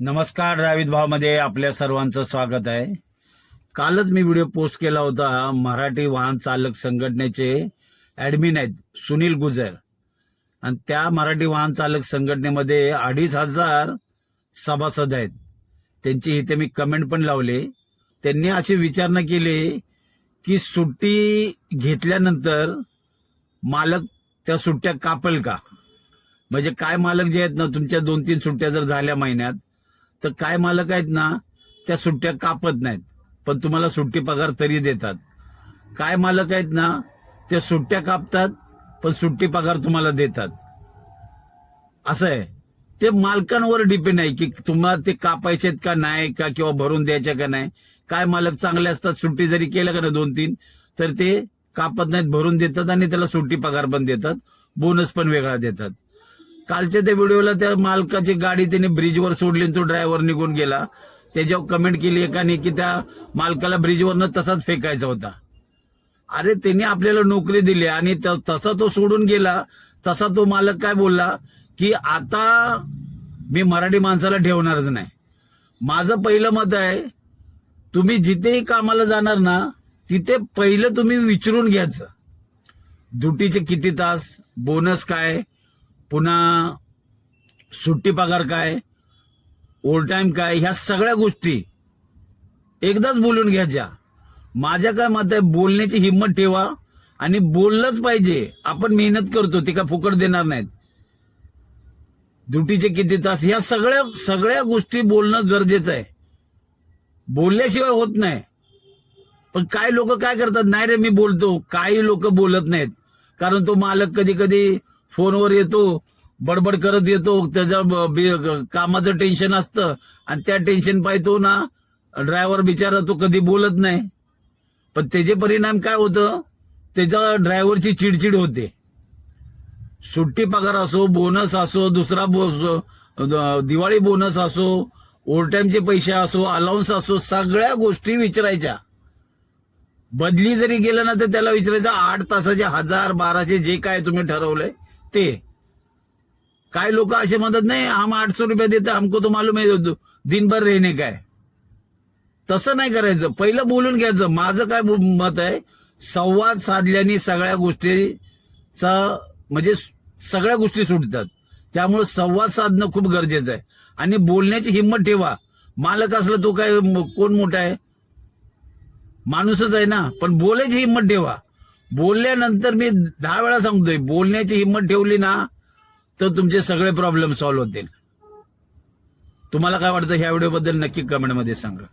नमस्कार रावित भावमध्ये आपल्या सर्वांचं स्वागत आहे. कालच मी व्हिडिओ पोस्ट केला होता मराठी वाहन चालक संघटनेचे ॲडमिन आहेत सुनील गुजर. आणि त्या मराठी वाहन चालक संघटनेमध्ये अडीच हजार सभासद आहेत. त्यांची इथे मी कमेंट पण लावले. त्यांनी अशी विचारणा केली की सुट्टी घेतल्यानंतर मालक त्या सुट्ट्या कापेल का? म्हणजे काय मालक जे आहेत ना तुमच्या दोन तीन सुट्ट्या जर झाल्या महिन्यात तर काय मालक आहेत ना त्या सुट्ट्या कापत नाहीत. पण तुम्हाला सुट्टी पगार तरी देतात. काय मालक आहेत ना त्या सुट्ट्या कापतात पण सुट्टी पगार तुम्हाला देतात. असं आहे. ते मालकांवर डिपेंड आहे की तुम्हाला ते कापायचे आहेत का नाही का किंवा भरून द्यायचे का नाही. काय मालक चांगले असतात सुट्टी जरी केलं का ना दोन तीन तर ते कापत नाहीत भरून देतात आणि त्याला सुट्टी पगार पण देतात बोनस पण वेगळा देतात. कालच्या त्या व्हिडिओला त्या मालकाची गाडी त्याने ब्रिजवर सोडली तो ड्रायव्हर निघून गेला. त्याच्यावर कमेंट केली एकाने की त्या मालकाला ब्रिजवरनं तसाच फेकायचा होता. अरे त्यांनी आपल्याला नोकरी दिली आणि त- तसा तो सोडून गेला. तसा तो मालक काय बोलला की आता मी मराठी माणसाला ठेवणारच नाही. माझं पहिलं मत आहे तुम्ही जिथेही कामाला जाणार ना तिथे पहिलं तुम्ही विचारून घ्यायचं. ड्युटीचे किती तास बोनस काय पुन्हा सुट्टी पगार काय ओव्हर टाईम काय ह्या सगळ्या गोष्टी एकदाच बोलून घ्यायच्या माझ्या काय मत आहे बोलण्याची हिंमत ठेवा आणि बोललंच पाहिजे. आपण मेहनत करतो ते काय फुकट देणार नाहीत. ड्युटीचे किती तास ह्या सगळ्या सगळ्या गोष्टी बोलणं गरजेचं आहे. बोलल्याशिवाय होत नाही. पण काही लोक काय करतात नाही रे मी बोलतो. काही लोक बोलत नाहीत. कारण तो मालक कधी कधी फोनवर येतो बडबड करत येतो त्याच्या कामाचं टेन्शन असतं. आणि त्या टेन्शन पाहतो ना ड्रायव्हर बिचारा तो कधी बोलत नाही. पण त्याचे परिणाम काय होतं? त्याच्या ड्रायव्हरची चिडचिड होते. सुट्टी पगार असो बोनस असो दुसरा बो- दिवाळी बोनस असो ओव्हरटाईमचे पैसे असो अलाउन्स असो सगळ्या गोष्टी विचारायच्या. बदली जरी गेलं ना तर त्याला विचारायचं आठ तासाचे हजार बाराशे जे काय तुम्ही ठरवलंय ते. काय लोक असे म्हणतात नाही हम आठ सौ रुपये देते हमको तो मालूम आहे दो- दिनभर रहने काय. तसं नाही करायचं. पहिलं बोलून घ्यायचं. माझं काय मत आहे संवाद साधल्याने सगळ्या गोष्टीचा म्हणजे सगळ्या गोष्टी सुटतात. त्यामुळे संवाद साधणं खूप गरजेचं आहे. आणि बोलण्याची हिंमत ठेवा. मालक असलं तो काय कोण मोठा आहे? माणूसच आहे ना. पण बोलायची हिंमत ठेवा. बोलल्यानंतर मी दहा वेळा सांगतोय बोलण्याची हिंमत ठेवली ना तर तुमचे सगळे प्रॉब्लेम सॉल्व्ह होतील. तुम्हाला काय वाटतं ह्या व्हिडिओबद्दल नक्की कमेंटमध्ये सांगा.